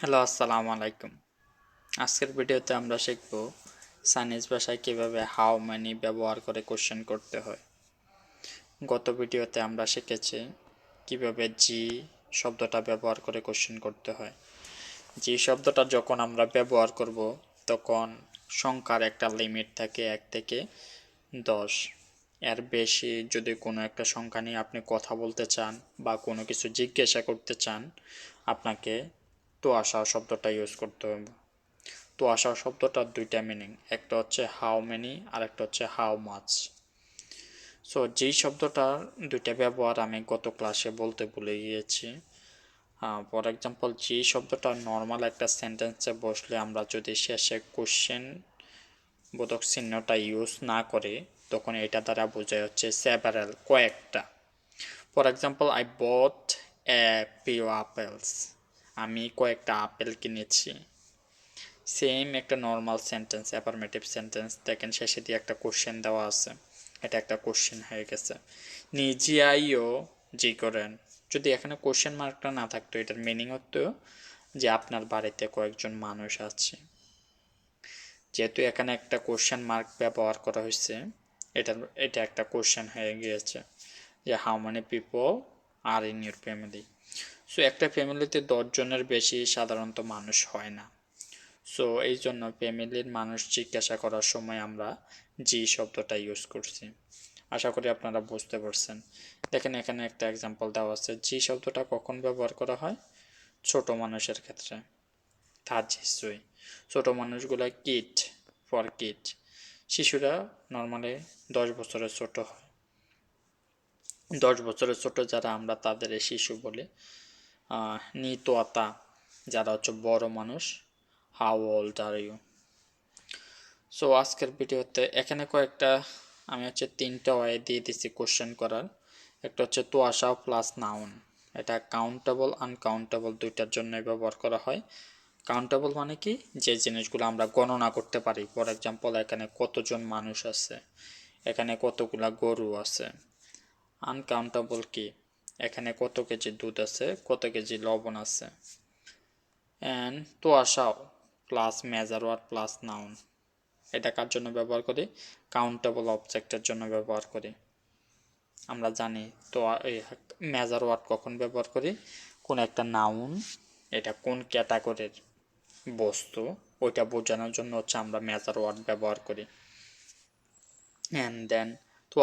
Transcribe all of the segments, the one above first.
Hello, আসসালামু আলাইকুম। আজকের ভিডিওতে আমরা শিখব চাইনিজ ভাষায় কীভাবে হাউ ম্যানি ব্যবহার করে কোশ্চেন করতে হয়। গত ভিডিওতে আমরা শিখেছি কীভাবে জি শব্দটা ব্যবহার করে কোশ্চেন করতে হয়। জি শব্দটা যখন আমরা ব্যবহার করব, তখন সংখ্যার একটা লিমিট থাকে এক থেকে দশ। এর বেশি যদি কোনো একটা সংখ্যা নিয়ে আপনি কথা বলতে চান বা কোনো কিছু জিজ্ঞাসা করতে চান, আপনাকে তো আসা শব্দটা ইউজ করতে হবে। তো আসা শব্দটার দুইটা মিনিং একটা হচ্ছে হাউ মেনি আর একটা হচ্ছে হাউ মাছ সো যেই শব্দটার দুইটা ব্যবহার আমি গত ক্লাসে বলতে ভুলে গিয়েছি ফর এক্সাম্পল যেই শব্দটা নর্মাল একটা সেন্টেন্সে বসলে আমরা যদি শেষে কোশ্চেন বোধক চিহ্নটা ইউজ না করে, তখন এটা দ্বারা বোঝায় হচ্ছে সেভারেল কয়েকটা। For example I bought a few apples আমি কয়েকটা আপেল কিনেছি। সেম একটা নর্মাল সেন্টেন্স অ্যাফার্মেটিভ সেন্টেন্স দেখেন শেষে দিয়ে একটা কোশ্চেন দেওয়া আছে। এটা একটা কোশ্চেন হয়ে গেছে। নিজে আইও জি করেন। যদি এখানে কোশ্চেন মার্কটা না থাকতো, এটার মিনিং হতো যে আপনার বাড়িতে কয়েকজন মানুষ আছে। যেহেতু এখানে একটা কোশ্চেন মার্ক ব্যবহার করা হয়েছে এটার এটা একটা কোশ্চেন হয়ে গিয়েছে যে how many people are in your family so একটা ফ্যামিলিতে দশজনের বেশি সাধারণত মানুষ হয় না। সো এই জন্য ফ্যামিলির মানুষ জিজ্ঞাসা করার সময় আমরা জি শব্দটা ইউজ করছি। আশা করি আপনারা বুঝতে পারছেন। দেখেন, এখানে একটা এক্সাম্পল দেওয়া আছে। জি শব্দটা কখন ব্যবহার করা হয়? ছোট মানুষের ক্ষেত্রে। তার জিসুই ছোট মানুষগুলা কিট ফর কিট শিশুরা নর্মালি দশ বছরের ছোট হয়। দশ বছরের ছোট যারা আমরা তাদের শিশু বলি। নিতোয়াতা, যারা হচ্ছে বড় মানুষ how old are you so আজকের ভিডিওতে এখানে কয়েকটা, আমি হচ্ছে তিনটা ওয়ে দিয়ে দিচ্ছি কোশ্চেন করার। একটা হচ্ছে তো আসা প্লাস নাউন এটা কাউন্টেবল আনকাউন্টেবল দুইটার জন্য ব্যবহার করা হয়। কাউন্টেবল মানে কি? যে জিনিসগুলো আমরা গণনা করতে পারি। ফর এক্সাম্পল এখানে কতজন মানুষ আছে? এখানে কতগুলা গরু আছে? আনকাউন্টেবল কি? এখানে কত কেজি দুধ আছে, কত কেজি লবণ আছে। অ্যান্ড তো আসাও plus measure word plus noun এটা কার জন্য ব্যবহার করি? কাউন্টেবল অবজেক্টের জন্য ব্যবহার করি। আমরা জানি তো এই মেজার ওয়ার্ড কখন ব্যবহার করি? কোন একটা নাউন এটা কোন ক্যাটাগরির বস্তু, ওইটা বোঝানোর জন্য হচ্ছে আমরা মেজার ওয়ার্ড ব্যবহার করি। অ্যান্ড দেন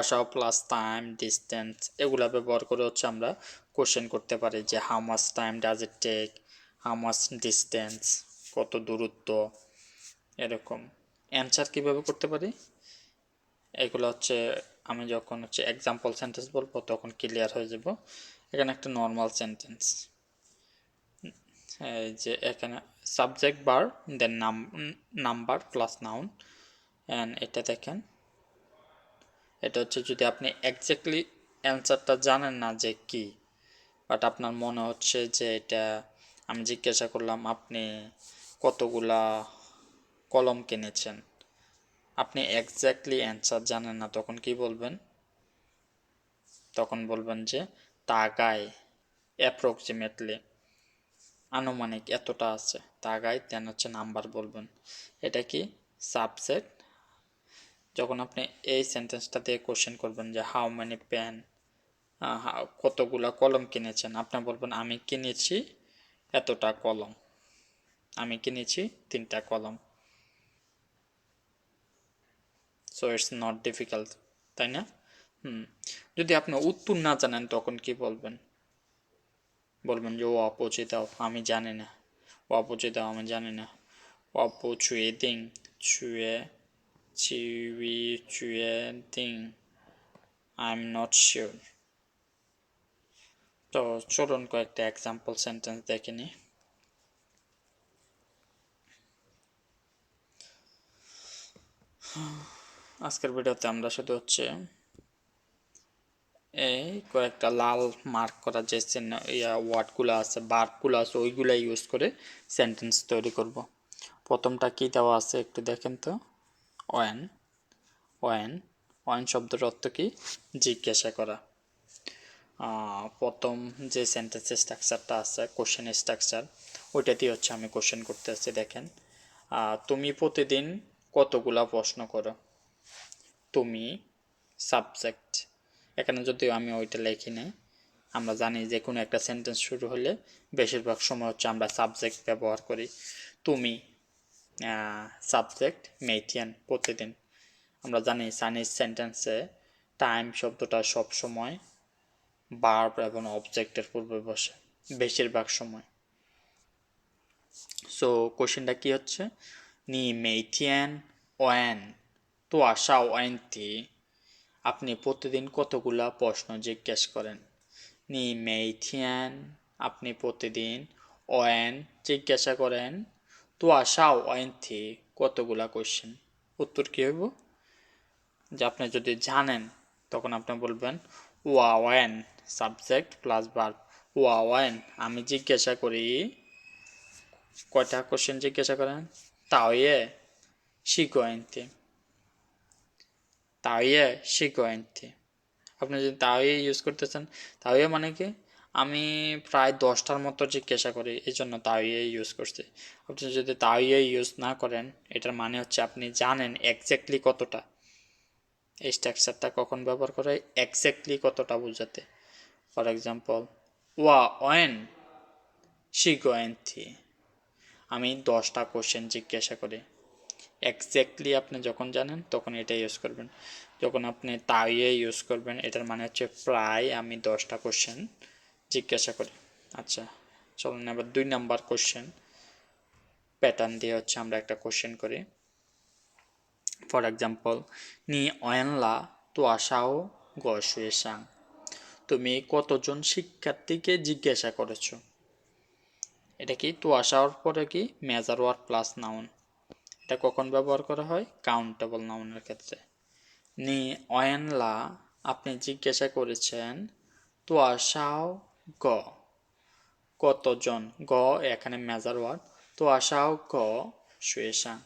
আসা প্লাস টাইম ডিস্টেন্স এগুলা ব্যবহার করে হচ্ছে আমরা কোশ্চেন করতে পারি যে how much time does it take how much distance কত দূরত্ব, এরকম। অ্যান্সার কীভাবে করতে পারি? এগুলো হচ্ছে আমি যখন হচ্ছে এক্সাম্পল সেন্টেন্স বলব তখন ক্লিয়ার হয়ে যাব। এখানে একটা নর্মাল সেন্টেন্স যে এখানে সাবজেক্ট বার দেন নাম নাম্বার প্লাস নাউন অ্যান্ড এটা দেখেন। এটা হচ্ছে যদি আপনি একজ্যাক্টলি অ্যান্সারটা জানেন না যে কি বাট আপনার মনে হচ্ছে যে এটা আমি জিজ্ঞাসা করলাম, আপনি কতগুলা কলম কিনেছেন? আপনি একজ্যাক্টলি অ্যান্সার জানেন না, তখন কি বলবেন? তখন বলবেন যে তাগায় অ্যাপ্রক্সিমেটলি আনুমানিক এতটা আছে। তাগায় দেন হচ্ছে নাম্বার বলবেন। এটা কি সাবজেক্ট যখন আপনি এই সেন্টেন্সটা দিয়ে কোশ্চেন করবেন যে হাউ মেনি পেন কতগুলা কলম কিনেছেন? আপনি বলবেন, আমি কিনেছি এতটা কলম। আমি কিনেছি তিনটা কলম। সো ইটস নট ডিফিকাল্ট তাই না? হুম। যদি আপনি উত্তর না জানেন, তখন কি বলবেন? বলবেন যে ও অপচি দাও আমি জানি না। ও দাও আমি জানি না। অপো ছুঁয়ে দিং ছুঁয়ে চিউই ছুঁয়ে দিং আই এম নট শিওর তো চলুন কয়েকটা এক্সাম্পল সেন্টেন্স দেখে নিই আজকের ভিডিওতে আমরা শুধু হচ্ছে এই কয়েকটা লাল মার্ক করা যে ইয়া ওয়ার্ডগুলো আছে বার্বগুলো আছে ওইগুলো ইউজ করে সেন্টেন্স তৈরি করব প্রথমটা কি দেওয়া আছে একটু দেখেন তো ওয়েন ওয়েন ওয়েন শব্দের অর্থ কি? জিজ্ঞাসা করা। প্রথম যে সেন্টেন্সের স্ট্রাকচারটা আছে কোশ্চেন স্ট্রাকচার ওইটা দিয়ে হচ্ছে আমি কোশ্চেন করতে আসছি, দেখেন। তুমি প্রতিদিন কতগুলা প্রশ্ন করো? তুমি সাবজেক্ট এখানে যদিও আমি ওইটা লিখি নাই আমরা জানি যে কোনো একটা সেন্টেন্স শুরু হলে বেশিরভাগ সময় হচ্ছে আমরা সাবজেক্ট ব্যবহার করি। তুমি সাবজেক্ট মেথিয়ান প্রতিদিন। আমরা জানি চাইনিজ সেন্টেন্সে টাইম শব্দটা সব সময় বার্ব এবং অবজেক্টের পূর্বে বসে, বেশিরভাগ সময়। সো কোশ্চেনটা কি হচ্ছে? নি মেথিয়ান ওয়েন তো আশা ওয়েনটি আপনি প্রতিদিন কতগুলা প্রশ্ন জিজ্ঞেস করেন? নি মেথিয়ান আপনি প্রতিদিন ওয়েন জিজ্ঞাসা করেন। তো আশা ওয়েনটি কতগুলা কোয়েশ্চেন উত্তর কী হইব? যে আপনি যদি জানেন, তখন আপনি বলবেন, ওয়া, ওয়েন সাবজেক্ট প্লাস ভার্ব ওয়া, ওয়েন, আমি জিজ্ঞাসা করি, কয়টা কোশ্চেন জিজ্ঞাসা করেন? তাওয়ে শিগোয়েন্তে তাওয়ে শিগোয়েন্তে আপনি যদি তাওয়ে ইউজ করতেছেন তাওয়ে মানে কি? আমি প্রায় দশটার মতো জিজ্ঞাসা করি, এই জন্য তাওয়ে ইউজ করছি। আপনি যদি তাওয়ে ইউজ না করেন, এটার মানে হচ্ছে আপনি জানেন এক্স্যাক্টলি কতটা। এই স্ট্রাকচারটা কখন ব্যবহার করে এক্স্যাক্টলি কতটা বোঝাতে। ফর এক্সাম্পল ওয়া, ওয়েন শিগোয়েন্থি আমি দশটা কোশ্চেন জিজ্ঞাসা করি। এক্স্যাক্টলি আপনি যখন জানেন, তখন এটা ইউজ করবেন। যখন আপনি তাইয়ে ইউজ করবেন, এটার মানে হচ্ছে প্রায় আমি দশটা কোশ্চেন জিজ্ঞাসা করি। আচ্ছা চলুন এবার দুই নাম্বার কোশ্চেন প্যাটার্ন দিয়ে হচ্ছে আমরা একটা কোশ্চেন করি। ফর এক্সাম্পল নি অয়েনলা তো আশাও গসুয়েসাং তুমি কতজন শিক্ষার্থীকে জিজ্ঞাসা করেছ? এটা কি তো আসার পরে কি মেজার ওয়ার্ড প্লাস নাউন এটা কখন ব্যবহার করা হয়? কাউন্টেবল নাউনের ক্ষেত্রে। নি অয়েনলা আপনি জিজ্ঞাসা করেছেন, তো আসাও গ। কতজন? গ এখানে মেজার ওয়ার্ড তো আসাও গ শুয়েশাং।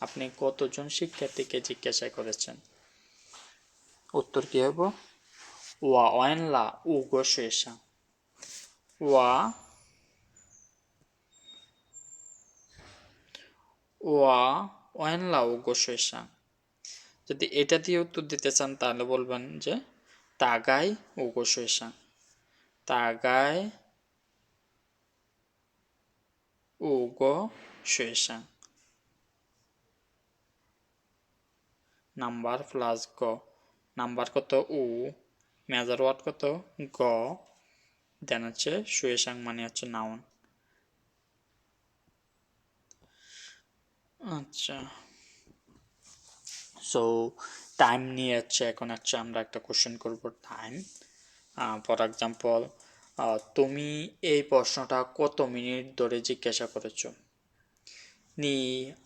আপনি কতজন শিক্ষার্থীকে জিজ্ঞাসা করেছেন? উত্তর কি হব ওয়া অয়েনলা উ গো শুয়েশাং। ওয়া ওয়া ওয়েন লাউ গোসেসাং যদি এটা দিয়ে উত্তর দিতে চান তাহলে বলবেন যে তাগাই ও গোসেসাং গো শেষাং নাম্বার প্লাস গ নাম্বার কত উ মেজার ওয়ার্ড কত গ দেন হচ্ছে শুয়েসাং মানে হচ্ছে নাউন আচ্ছা সো টাইম নিয়ে হচ্ছে এখন হচ্ছে আমরা একটা কোশ্চেন করব টাইম ফর এক্সাম্পল তুমি এই প্রশ্নটা কত মিনিট ধরে জিজ্ঞাসা করেছ? নি,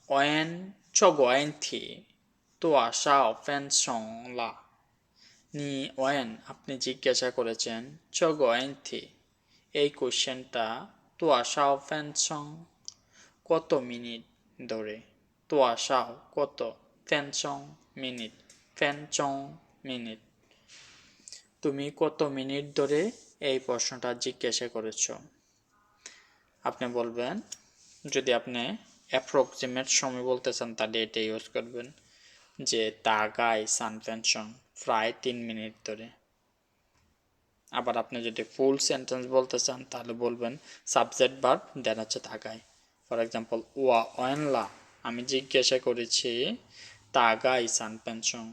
অয়েন ছ গোয়েন থি, তো আশা অফেন লা। নি, অয়েন, আপনি জিজ্ঞাসা করেছেন ছ গোয়েন থি, এই কোশ্চেনটা তো আশা অফেন সং। কত মিনিট ধরে? তো আসাও কত? ফ্যানচং মিনিট ফ্যানচং মিনিট। তুমি কত মিনিট ধরে এই প্রশ্নটা জিজ্ঞাসা করেছ? আপনি বলবেন, যদি আপনি অ্যাপ্রক্সিমেট সময় বলতে চান তাহলে এটা ইউজ করবেন, যে তাগাই সানফেনশন প্রায় তিন মিনিট ধরে। আবার আপনি যদি ফুল সেন্টেন্স বলতে চান, তাহলে বলবেন সাবজেক্ট বার দেন হচ্ছে তাগাই ফর এক্সাম্পল ওয়া ওয়েনলা আমি জিজ্ঞাসা করেছি তাগাই ইসান পেনশন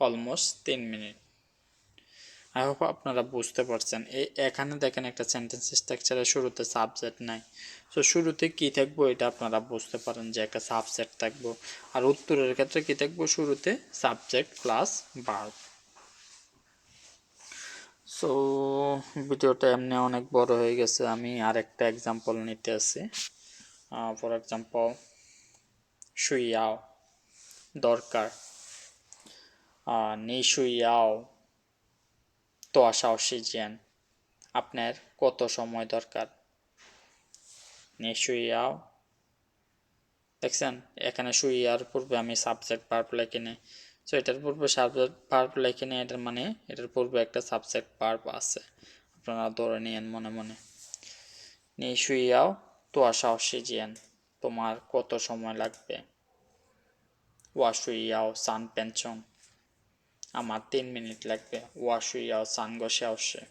অলমোস্ট তিন মিনিট। আই হোপ আপনারা বুঝতে পারছেন। এই এখানে দেখেন একটা সেন্টেন্স স্ট্রাকচারের শুরুতে সাবজেক্ট নাই। সো শুরুতে কি থাকব এটা আপনারা বুঝতে পারেন যে একটা সাবজেক্ট থাকব। আর উত্তরের ক্ষেত্রে কি থাকব? শুরুতে সাবজেক্ট প্লাস ভার্ব সো ভিডিওটা এমনি অনেক বড় হয়ে গেছে। আমি আরেকটা এক্সাম্পল নিতে আছি ফর এক্সাম্পল শুইয়াও দরকার। নেই শুইয়াও তো অসাহসিজিয়ান আপনার কত সময় দরকার? শুইয়াও দেখছেন? এখানে শুইয়ার পূর্বে আমি সাবজেক্ট পার্প লেখে নিই সো এটার পূর্বে সাবজেক্ট পার্প লেখে নিই এটার মানে এটার পূর্বে একটা সাবজেক্ট পার্প আছে। আপনারা ধরে নিয়েন মনে মনে। নিয়ে শুইয়াও তো অসাহসিজিয়ান তোমার কত সময় লাগবে? ওয়াশুইয়াও সান পেনশন আমার তিন মিনিট লাগবে। ওয়াশুইয়া ঘষে আসে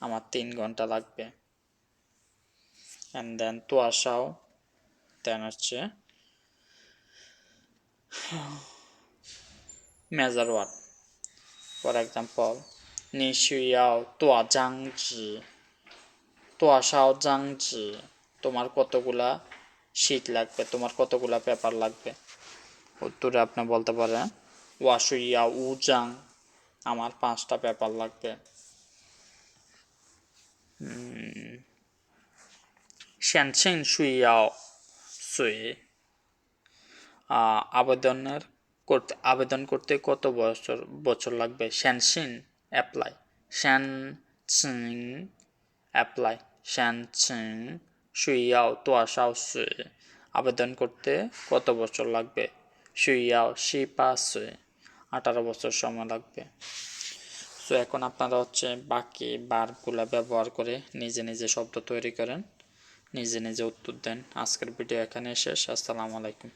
আমার তিন ঘণ্টা লাগবে। অ্যান্ড দেন তো আসাও দেন হচ্ছে মেজার ওয়ার ফর এক্সাম্পল নিশুয়াও তোয়া জাংজি তোয়া সাও জাংজি তোমার কতগুলা শীত লাগবে? তোমার কতগুলা পেপার লাগবে? উত্তরে আপনি বলতে পারেন। ওয়াশুইয়া উজাং আমার পাঁচটা পেপার লাগবে। শ্যানসিং সুইয়াও, সুই আবেদনের করতে, আবেদন করতে কত বছর বছর লাগবে? শ্যানসিন অ্যাপ্লাই শ্যানসিং অ্যাপ্লাই শ্যানসিং সুইয়াও, তোয়াশাও, সুই। আবেদন করতে কত বছর লাগবে? সুইয়াও, শিপা, সুই। আঠারো বছর সময় লাগবে। সো এখন আপনারা হচ্ছে বাকি বারগুলো ব্যবহার করে নিজে নিজে শব্দ তৈরি করেন। নিজে নিজে উত্তর দেন। আজকের ভিডিও এখানে শেষ। আসসালামু আলাইকুম।